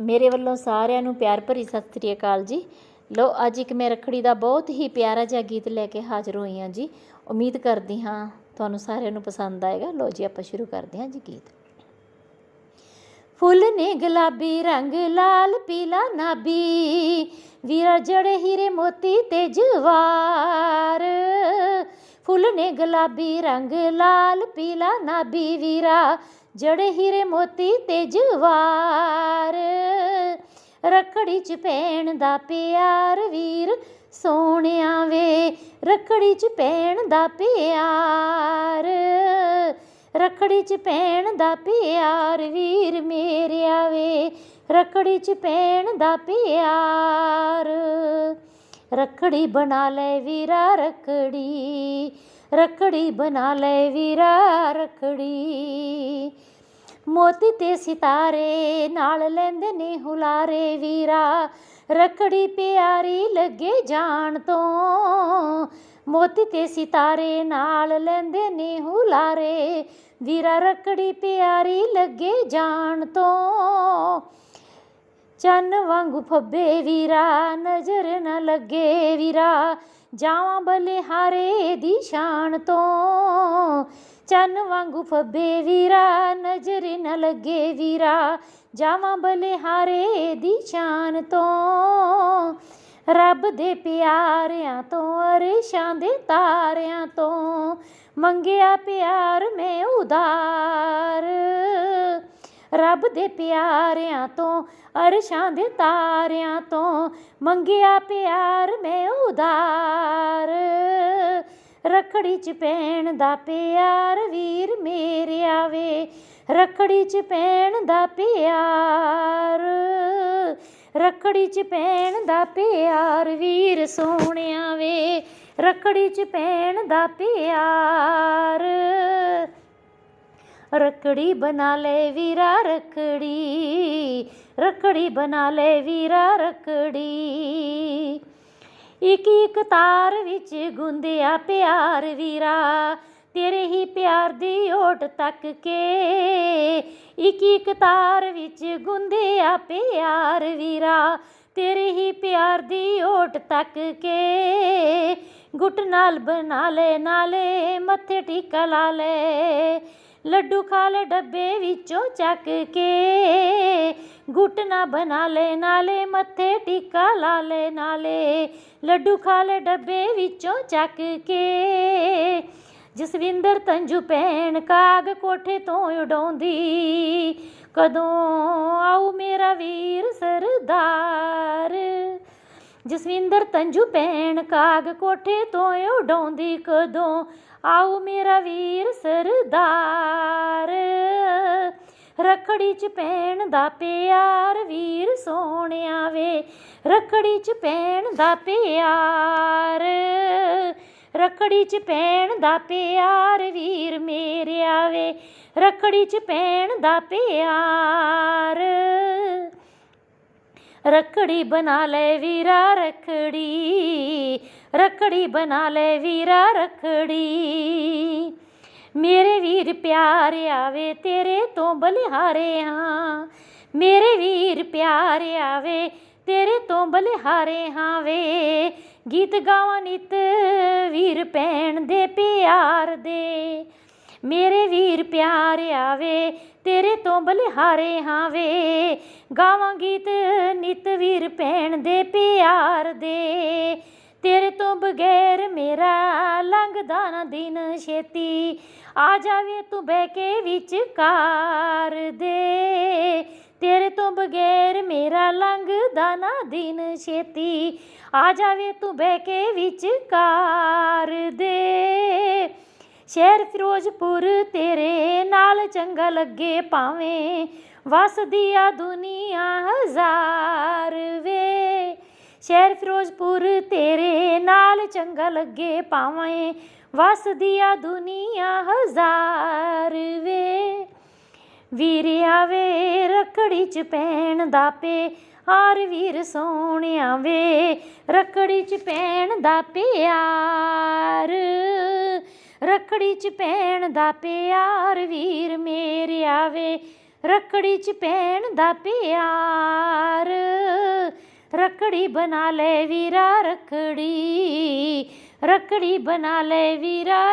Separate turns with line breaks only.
ਮੇਰੇ ਵੱਲੋਂ ਸਾਰਿਆਂ ਨੂੰ ਪਿਆਰ ਭਰੀ ਸਤਿ ਸ੍ਰੀ ਅਕਾਲ ਜੀ। ਲੋ ਅੱਜ ਇੱਕ ਮੈਂ ਰੱਖੜੀ ਦਾ ਬਹੁਤ ਹੀ ਪਿਆਰਾ ਜਿਹਾ ਗੀਤ ਲੈ ਕੇ ਹਾਜ਼ਰ ਹੋਈ ਹਾਂ ਜੀ। ਉਮੀਦ ਕਰਦੀ ਹਾਂ ਤੁਹਾਨੂੰ ਸਾਰਿਆਂ ਨੂੰ ਪਸੰਦ ਆਏਗਾ। ਲੋ ਜੀ, ਆਪਾਂ ਸ਼ੁਰੂ ਕਰਦੇ ਹਾਂ ਜੀ ਗੀਤ। ਫੁੱਲ ਨੇ ਗੁਲਾਬੀ ਰੰਗ, ਲਾਲ, ਪੀਲਾ ਨਾਬੀ ਵੀਰਾ ਜੜੇ ਹੀਰੇ, ਮੋਤੀ ਤੇ ਜਵਾਰ। ਫੁੱਲ ਨੇ ਗੁਲਾਬੀ ਰੰਗ, ਲਾਲ, ਪੀਲਾ ਨਾਬੀ ਵੀਰਾ ਜੜੇ ਹੀਰੇ ਮੋਤੀ ਤੇ ਜਵਾਰ ਰਖੜੀ ਚ ਪੈਣ ਦਾ ਪਿਆਰ ਵੀਰ ਸੋਹਣਿਆ ਵੇ ਰਖੜੀ ਚ ਪੈਣ ਦਾ ਪਿਆਰ। ਰਖੜੀ ਚ ਪੈਣ ਦਾ ਪਿਆਰ ਵੀਰ ਮੇਰਿਆ ਵੇ ਰਖੜੀ ਚ ਪੈਣ ਦਾ ਪਿਆਰ। ਰਖੜੀ ਬਣਾ ਲੈ ਵੀਰਾ ਰਖੜੀ ਰਖੜੀ ਬਣਾ ਲੈ ਵੀਰਾ, ਰਖੜੀ। ਮੋਤੀ ਤੇ ਸਿਤਾਰੇ ਨਾਲ ਲੈਂਦੇ ਨੇ ਹੁਲਾਰੇ ਵੀਰਾ। ਰਖੜੀ ਪਿਆਰੀ ਲੱਗੇ ਜਾਣ ਤੋਂ। ਮੋਤੀ ਤੇ ਸਿਤਾਰੇ ਨਾਲ ਲੈਂਦੇ ਨੇ ਹੁਲਾਰੇ। ਵੀਰਾ, ਰਖੜੀ ਪਿਆਰੀ ਲੱਗੇ ਜਾਣ ਤੋਂ। ਚੰਨ ਵਾਂਗੂ ਫੱਬੇ ਵੀਰਾ, ਨਜ਼ਰ ਨਾ ਲੱਗੇ ਵੀਰਾ। ਜਾਵਾਂ ਬਲਿਹਾਰੇ ਦੀ ਸ਼ਾਨ ਤੋਂ। ਚੰਨ ਵਾਂਗੂ ਫੱਬੇ ਵੀਰਾ, ਨਜ਼ਰ ਨਾ ਲੱਗੇ ਵੀਰਾ। ਜਾਵਾਂ ਬਲਿਹਾਰੇ ਦੀ ਸ਼ਾਨ ਤੋਂ। ਰੱਬ ਦੇ ਪਿਆਰਿਆਂ ਤੋਂ, ਅਰਸ਼ਾਂ ਦੇ ਤਾਰਿਆਂ ਤੋਂ। ਮੰਗਿਆ ਪਿਆਰ ਮੈਂ ਉਦਾਰ ਰੱਬ ਦੇ ਪਿਆਰਿਆਂ ਤੋਂ, ਅਰਸ਼ਾਂ ਦੇ ਤਾਰਿਆਂ ਤੋਂ, ਮੰਗਿਆ ਪਿਆਰ ਮੈਂ ਉਦਾਰ। ਰਖੜੀ ਚ ਪੈਣ ਦਾ ਪਿਆਰ ਵੀਰ ਮੇਰੇ ਆਵੇ, ਰਖੜੀ ਚ ਪੈਣ ਦਾ ਪਿਆਰ। ਰਖੜੀ ਚ ਪੈਣ ਦਾ ਪਿਆਰ ਵੀਰ ਸੋਹਣਿਆ ਵੇ, ਰਖੜੀ ਚ ਪੈਣ ਦਾ ਪਿਆਰ। ਰਖੜੀ ਬਣਾ ਲੈ ਵੀਰਾ ਰਖੜੀ ਰਖੜੀ ਬਣਾ ਲੈ ਵੀਰਾ ਰਖੜੀ। ਇੱਕ ਇੱਕ ਤਾਰ ਵਿੱਚ ਗੁੰਦਿਆ ਪਿਆਰ ਵੀਰਾ, ਤੇਰੇ ਹੀ ਪਿਆਰ ਦੀ ਓਟ ਤੱਕ ਕੇ। ਇੱਕ ਇੱਕ ਤਾਰ ਵਿੱਚ ਗੁੰਦਿਆ ਪਿਆਰ ਵੀਰਾ, ਤੇਰੇ ਹੀ ਪਿਆਰ ਦੀ ਓਟ ਤੱਕ ਕੇ। ਗੁੱਟ ਨਾਲ ਬਣਾ ਲੈ, ਨਾਲੇ ਮੱਥੇ ਟੀਕਾ ਲਾ ਲੈ। ਲੱਡੂ ਖਾ ਲੈ ਡੱਬੇ ਵਿੱਚੋਂ ਚੱਕ ਕੇ। ਗੁੱਟ ਨਾ ਬਣਾ ਲੈ, ਨਾਲੇ ਮੱਥੇ ਟੀਕਾ ਲਾ ਲੈ, ਨਾਲੇ ਲੱਡੂ ਖਾ ਲੈ ਡੱਬੇ ਵਿੱਚੋਂ ਚੱਕ ਕੇ। ਜਸਵਿੰਦਰ ਤੰਜੂ ਪੈਣ ਕਾਗ ਕੋਠੇ ਤੋਂ ਉਡਾਉਂਦੀ, ਕਦੋਂ ਆਉ ਮੇਰਾ ਵੀਰ ਸਰਦਾਰ? ਜਸਵਿੰਦਰ ਤੰਜੂ ਪੈਣ ਕਾਗ ਕੋਠੇ ਤੋਂ ਉਡਾਉਂਦੀ ਕਦੋਂ? ਆਉ ਮੇਰਾ ਵੀਰ ਸਰਦਾਰ। ਰਖੜੀ ਚ ਪੈਣ ਦਾ ਪਿਆਰ ਵੀਰ ਸੋਹਣਿਆ ਵੇ। ਰਖੜੀ ਚ ਪੈਣ ਦਾ ਪਿਆਰ। ਰਖੜੀ ਚ ਪੈਣ ਦਾ ਪਿਆਰ ਵੀਰ ਮੇਰੇ ਆਵੇ ਰਖੜੀ ਚ ਪੈਣ ਦਾ ਪਿਆਰ। ਰਖੜੀ ਬਣਾ ਲੈ ਵੀਰਾ ਰਖੜੀ ਰਖੜੀ ਬਣਾ ਲੈ ਵੀਰਾ ਰਖੜੀ। ਮੇਰੇ ਵੀਰ ਪਿਆਰ ਆਵੇ ਤੇਰੇ ਤੋਂ ਬਲਿਹਾਰੇ ਹਾਂ ਮੇਰੇ ਵੀਰ ਪਿਆਰ ਆਵੇ ਤੇਰੇ ਤੋਂ ਬਲਿਹਾਰੇ ਹਾਂ ਵੇ। ਗੀਤ ਗਾਵਾਂ ਨਿਤ ਵੀਰ ਪੈਣ ਦੇ ਪਿਆਰ ਦੇ ਮੇਰੇ ਵੀਰ ਪਿਆਰ ਆਵੇ, ਤੇਰੇ ਤੋਂ ਬਲਿਹਾਰੇ ਹਾਂ ਵੇ ਗਾਵਾਂ ਗੀਤ ਨਿਤ ਵੀਰ ਪੈਣ ਦੇ ਪਿਆਰ ਦੇ। ਤੇਰੇ ਤੋਂ ਬਗੈਰ ਮੇਰਾ ਲੰਘਦਾ ਨਾ ਦਿਨ ਛੇਤੀ। ਆ ਜਾਵੇ ਤੂੰ ਬਹਿ ਕੇ ਵਿਚਕਾਰ ਦੇ। ਤੇਰੇ ਤੋਂ ਬਗੈਰ ਮੇਰਾ ਲੰਘਦਾ ਨਾ ਦਿਨ ਛੇਤੀ। ਆ ਜਾਵੇ ਤੂੰ ਬਹਿ ਕੇ ਵਿਚਕਾਰ ਦੇ। ਸ਼ਹਿਰ ਫਿਰੋਜ਼ਪੁਰ ਤੇਰੇ ਨਾਲ ਚੰਗਾ ਲੱਗੇ ਭਾਵੇਂ ਵਸਦੀ ਆ ਦੁਨੀਆ ਹਜ਼ਾਰ ਵੇ। ਸ਼ਹਿਰ ਫਿਰੋਜ਼ਪੁਰ ਤੇਰੇ ਨਾਲ ਚੰਗਾ ਲੱਗੇ ਭਾਵੇਂ ਵਸਦੀ ਆ ਦੁਨੀਆ ਹਜ਼ਾਰ ਵੇ। ਵੀਰਿਆ ਵੇ, ਰਖੜੀ ਚ ਪੈਣ ਦਾ ਪੇ ਆਰ ਵੀਰ ਸੋਹਣਿਆ ਵੇ। ਰਖੜੀ ਚ ਪੈਣ ਦਾ ਪਿਆਰ ਰਖੜੀ ਚ ਪੈਣ ਦਾ ਪਿਆਰ ਵੀਰ ਮੇਰੇ ਆਵੇ। ਰੱਖੜੀ ਚ ਭੈਣ ਦਾ ਪਿਆਰ। ਰੱਖੜੀ ਬਣਾ ਲੈ ਵੀਰਾ ਰੱਖੜੀ। ਰੱਖੜੀ ਬਣਾ ਲੈ ਵੀਰਾ